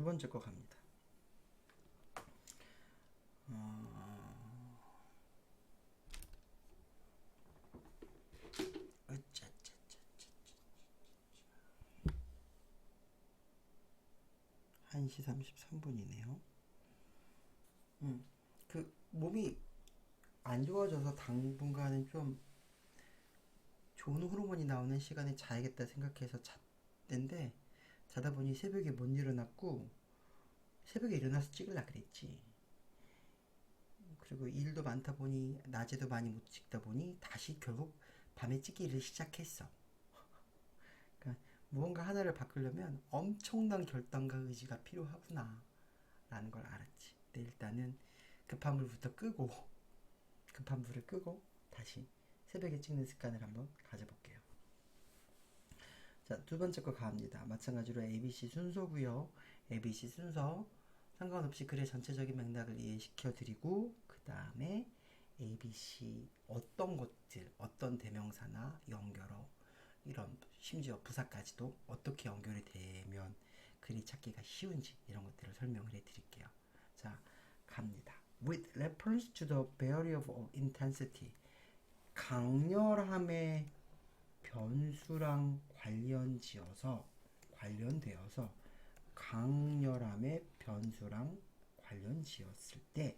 두 번째 거 갑니다. 어... 1시 33분이네요. 음, 그 몸이 안 좋아져서 당분간은 좀 좋은 호르몬이 나오는 시간에 자야겠다 생각해서 잤는데 자다 보니 새벽에 못 일어났고 새벽에 일어나서 찍으려 그랬지. 그리고 일도 많다 보니 낮에도 많이 못 찍다 보니 다시 결국 밤에 찍기를 시작했어. 그러니까 무언가 하나를 바꾸려면 엄청난 결단과 의지가 필요하구나 라는 걸 알았지. 근데 일단은 급한 불부터 끄고 급한 불을 끄고 다시 새벽에 찍는 습관을 한번 가져볼게요. 자, 두 번째 거 가합니다. 마찬가지로 ABC 순서고요. ABC 순서 상관없이 글의 전체적인 맥락을 이해시켜 드리고 그 다음에 ABC 어떤 것들, 어떤 대명사나 연결어 이런 심지어 부사까지도 어떻게 연결이 되면 글이 찾기가 쉬운지 이런 것들을 설명을 해 드릴게요. 자, 갑니다. With reference to the variable of intensity 강렬함의 변수랑 관련지어서 관련되어서 강렬함의 변수랑 관련지었을 때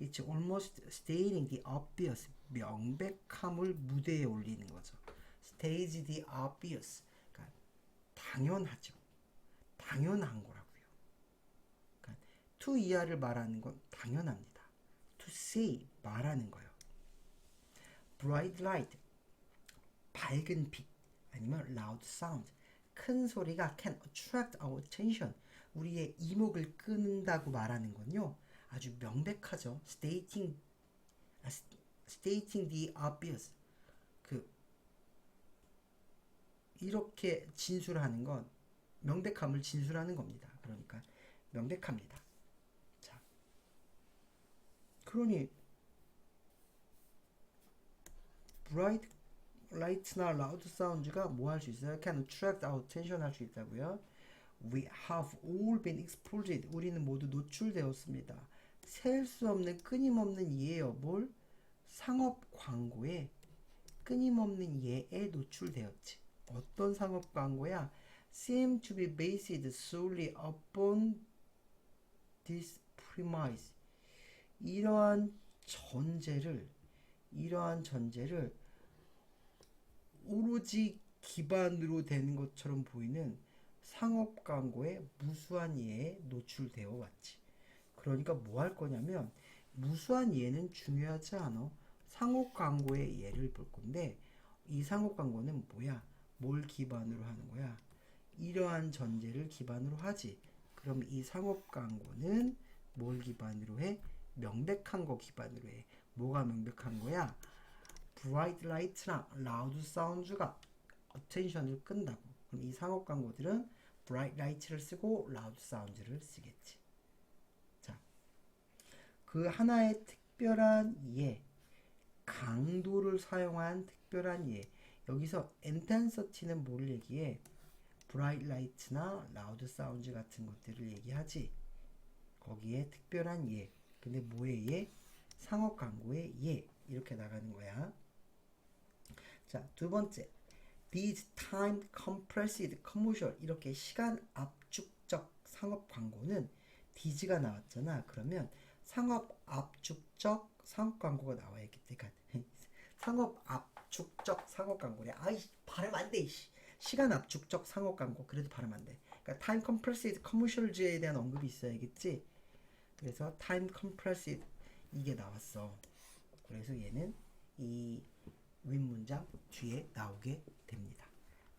It's almost stating the obvious 명백함을 무대에 올리는 거죠. Stage the obvious 그러니까 당연하죠. 당연한 거라고요. 그러니까 to 이하를 말하는 건 당연합니다. To say 말하는 거예요. bright light 밝은 빛 아니면 loud sound 큰 소리가 can attract our attention 우리의 이목을 끈다고 말하는 건요. 아주 명백하죠. stating 아, stating the obvious. 그 이렇게 진술하는 건 명백함을 진술하는 겁니다. 그러니까 명백합니다. 자 그러니 bright light나 loud sounds가 뭐 할 수 있어요? can attract our attention 할 수 있다고요. We have all been exposed. 우리는 모두 노출되었습니다. 셀 수 없는 끊임없는 예요. 뭘? 상업 광고에 끊임없는 예에 노출되었지. 어떤 상업 광고야? seem to be based solely upon this premise. 이러한 전제를 이러한 전제를 오로지 기반으로 되는 것처럼 보이는 상업 광고에 무수한 예에 노출되어 왔지. 그러니까 뭐 할 거냐면 무수한 예는 중요하지 않아. 상업 광고의 예를 볼 건데 이 상업 광고는 뭐야? 뭘 기반으로 하는 거야? 이러한 전제를 기반으로 하지. 그럼 이 상업 광고는 뭘 기반으로 해? 명백한 거 기반으로 해. 뭐가 명백한 거야? 브라이트 라이트나 라우드 사운드가 어텐션을 끈다고. 그럼 이 상업 광고들은 브라이트 라이트를 쓰고 라우드 사운드를 쓰겠지. 자, 그 하나의 특별한 예, 강도를 사용한 특별한 예. 여기서 인텐서티는 뭘 얘기해? 브라이트 라이트나 라우드 사운드 같은 것들을 얘기하지. 거기에 특별한 예. 근데 뭐의 예? 상업 광고의 예. 이렇게 나가는 거야. 자, 두 번째. These time compressed commercial 이렇게 시간 압축적 상업 광고는 디즈가 나왔잖아. 그러면 상업 압축적 상업 광고가 나와야겠지. 그러니까 상업 압축적 상업 광고래. 아이 발음 안 돼. 이씨. 시간 압축적 상업 광고 그래도 발음 안 돼. 그러니까 time compressed commercial즈에 대한 언급이 있어야겠지. 그래서 time compressed 이게 나왔어. 그래서 얘는 이 윗문장 뒤에 나오게 됩니다.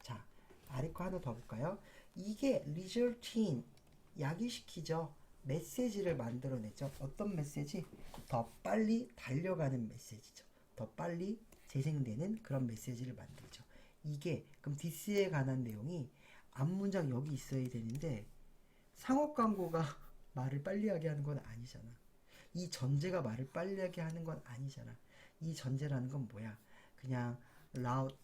자, 아래 거 하나 더 볼까요? 이게 resulting 야기시키죠. 메시지를 만들어내죠. 어떤 메시지? 더 빨리 달려가는 메시지죠. 더 빨리 재생되는 그런 메시지를 만들죠. 이게 그럼 디스에 관한 내용이 앞문장 여기 있어야 되는데 상업 광고가 말을 빨리 하게 하는 건 아니잖아. 이 전제가 말을 빨리 하게 하는 건 아니잖아. 이 전제라는 건 뭐야? 그냥 loud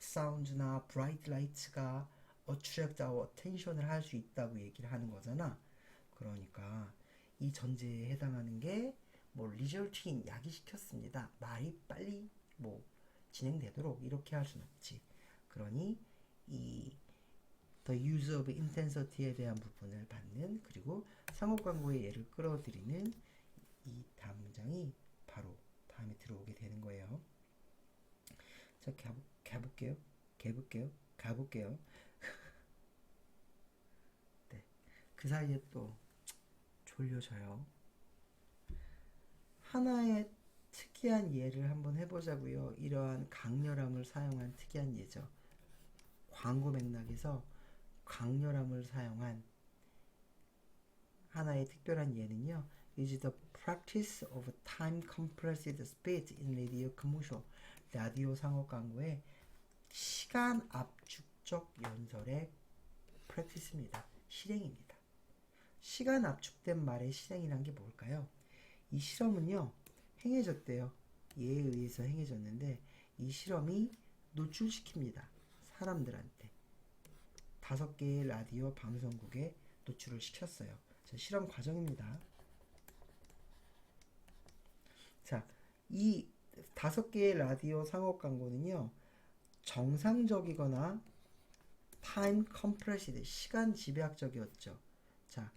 sound나 bright lights가 attract our attention을 할 수 있다고 얘기를 하는 거잖아. 그러니까 이 전제에 해당하는 게 뭐 resulting in 야기시켰습니다. 말이 빨리 뭐 진행되도록 이렇게 할 수는 없지. 그러니 이 the use of intensity에 대한 부분을 받는 그리고 상업 광고의 예를 끌어들이는 이 다음 문장이 바로 다음에 들어오게 되는 거예요. 자, 가보, 가볼게요. 가볼게요. 가볼게요. 네. 그 사이에 또 졸려져요. 하나의 특이한 예를 한번 해보자고요. 이러한 강렬함을 사용한 특이한 예죠. 광고 맥락에서 강렬함을 사용한 하나의 특별한 예는요. is the practice of time compressed speech in radio commercial. 라디오 상업 광고의 시간 압축적 연설의 practice입니다. 실행입니다. 시간 압축된 말의 실행이란 게 뭘까요? 이 실험은요. 행해졌대요. 예에 의해서 행해졌는데 이 실험이 노출시킵니다. 사람들한테. 다섯 개의 라디오 방송국에 노출을 시켰어요. 자, 실험 과정입니다. 자, 이 다섯 개의 라디오 상업 광고는요, 정상적이거나 타임 컴프레시드 시간 집약적이었죠. 자,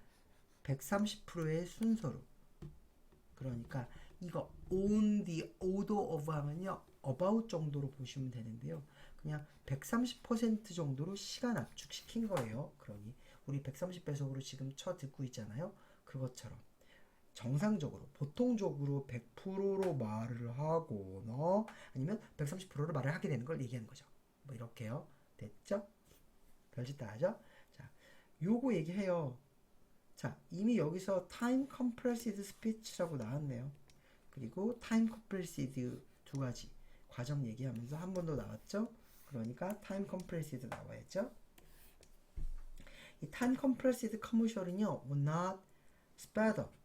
130%의 순서로. 그러니까 이거 on the order of 하면요, about 정도로 보시면 되는데요. 그냥 130% 정도로 시간 압축시킨 거예요. 그러니 우리 130배속으로 지금 쳐 듣고 있잖아요. 그것처럼 정상적으로 보통적으로 100%로 말을 하거나 아니면 130%로 말을 하게 되는 걸 얘기하는 거죠. 뭐 이렇게요. 됐죠? 별짓 다 하죠? 자, 요거 얘기해요. 자, 이미 여기서 time compressed speech라고 나왔네요. 그리고 time compressed 두 가지 과정 얘기하면서 한 번 더 나왔죠? 그러니까 time compressed 나와야죠. 이 time compressed commercial은요, will not sped up.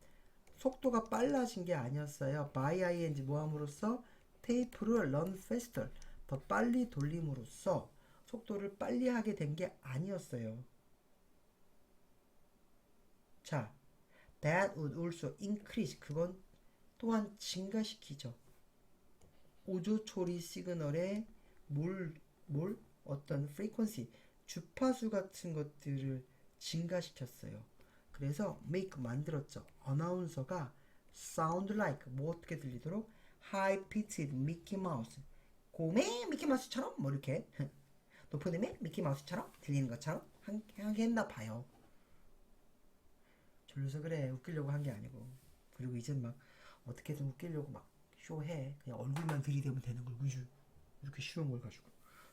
속도가 빨라진 게 아니었어요. by ing 모함으로써 테이프를 run faster. 더 빨리 돌림으로써 속도를 빨리 하게 된 게 아니었어요. 자, that would also increase. 그건 또한 증가시키죠. 오조 처리 시그널의 뭘, 뭘? 어떤 frequency, 주파수 같은 것들을 증가시켰어요. 그래서 make 만들었죠. 어나운서가 sound like 뭐 어떻게 들리도록 high pitched 미키 마우스 고음의 미키 마우스처럼 뭐 이렇게 높은 음의 미키 마우스처럼 들리는 것처럼 했나 봐요. 졸려서 그래. 웃기려고 한 게 아니고. 그리고 이젠 막 어떻게든 웃기려고 막 쇼해. 그냥 얼굴만 들이대면 되는 걸 그지 이렇게 쉬운 걸 가지고.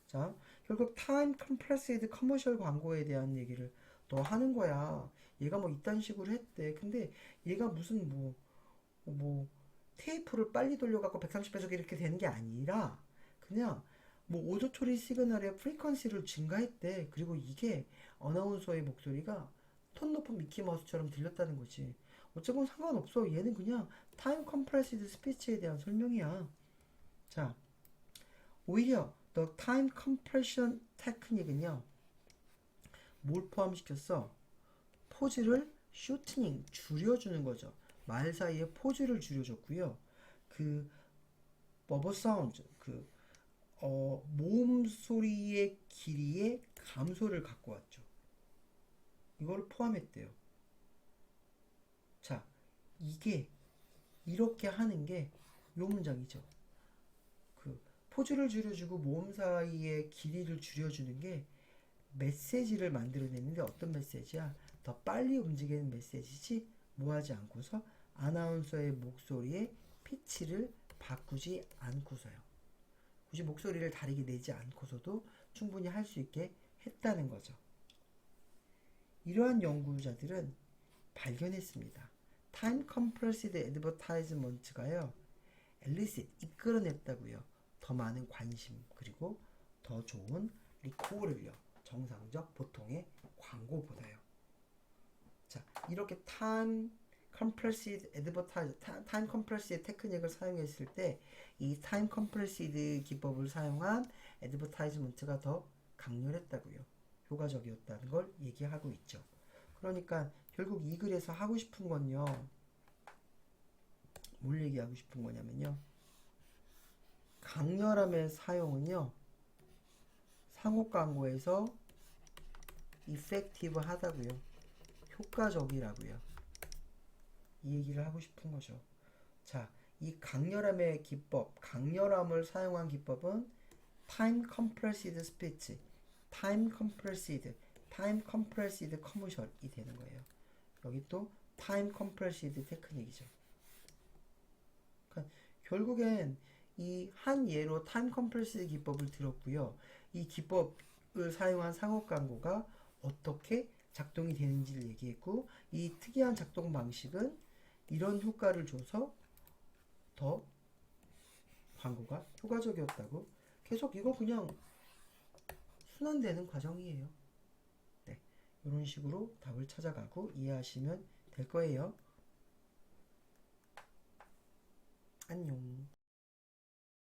자 결국 타임 컴프레스드 커머셜 광고에 대한 얘기를 너 하는 거야 얘가 뭐 이딴 식으로 했대 근데 얘가 무슨 뭐 뭐 테이프를 빨리 돌려갖고 130배속 이렇게 되는 게 아니라 그냥 뭐 오조초리 시그널의 프리퀀시를 증가했대 그리고 이게 어나운서의 목소리가 톤 높은 미키마우스처럼 들렸다는 거지 어쨌건 상관없어. 얘는 그냥 타임 컴프레시드 스피치에 대한 설명이야. 자, 오히려 the time compression 테크닉은요. 뭘 포함시켰어? 포즈를 쇼트닝 줄여주는 거죠. 말 사이에 포즈를 줄여줬고요. 그 버버 사운드 그 어, 모음 소리의 길이의 감소를 갖고 왔죠. 이거를 포함했대요. 자, 이게 이렇게 하는 게 요 문장이죠. 그 포즈를 줄여주고 모음 사이의 길이를 줄여주는 게 메시지를 만들어내는데 어떤 메시지야? 더 빨리 움직이는 메시지지 뭐하지 않고서 아나운서의 목소리의 피치를 바꾸지 않고서요. 굳이 목소리를 다르게 내지 않고서도 충분히 할 수 있게 했다는 거죠. 이러한 연구자들은 발견했습니다. 타임 컴프레시드 애드버타이즈먼트가요. 엘리시 이끌어냈다고요. 더 많은 관심 그리고 더 좋은 리콜을요. 정상적 보통의 광고보다요. 자, 이렇게 애드버타이즈 타임 컴프레시드 테크닉을 사용했을 때이 타임 컴프레시드 기법을 사용한 애드버타이즈먼트가 더 강렬했다고요. 효과적이었다는 걸 얘기하고 있죠. 그러니까 결국 이 글에서 하고 싶은 건요. 뭘 얘기하고 싶은 거냐면요. 강렬함의 사용은요. 상호 광고에서 effective 하다고요. 효과적이라고요. 이 얘기를 하고 싶은 거죠. 자, 이 강렬함의 기법, 강렬함을 사용한 기법은 time compressed speech, time compressed, time compressed commercial이 되는 거예요. 여기 또 time compressed 테크닉이죠. 그러니까 결국엔 이 한 예로 time compressed 기법을 들었고요. 이 기법을 사용한 상업 광고가 어떻게 작동이 되는지를 얘기했고 이 특이한 작동 방식은 이런 효과를 줘서 더 광고가 효과적이었다고 계속 이거 그냥 순환되는 과정이에요. 네, 이런 식으로 답을 찾아가고 이해하시면 될 거예요. 안녕.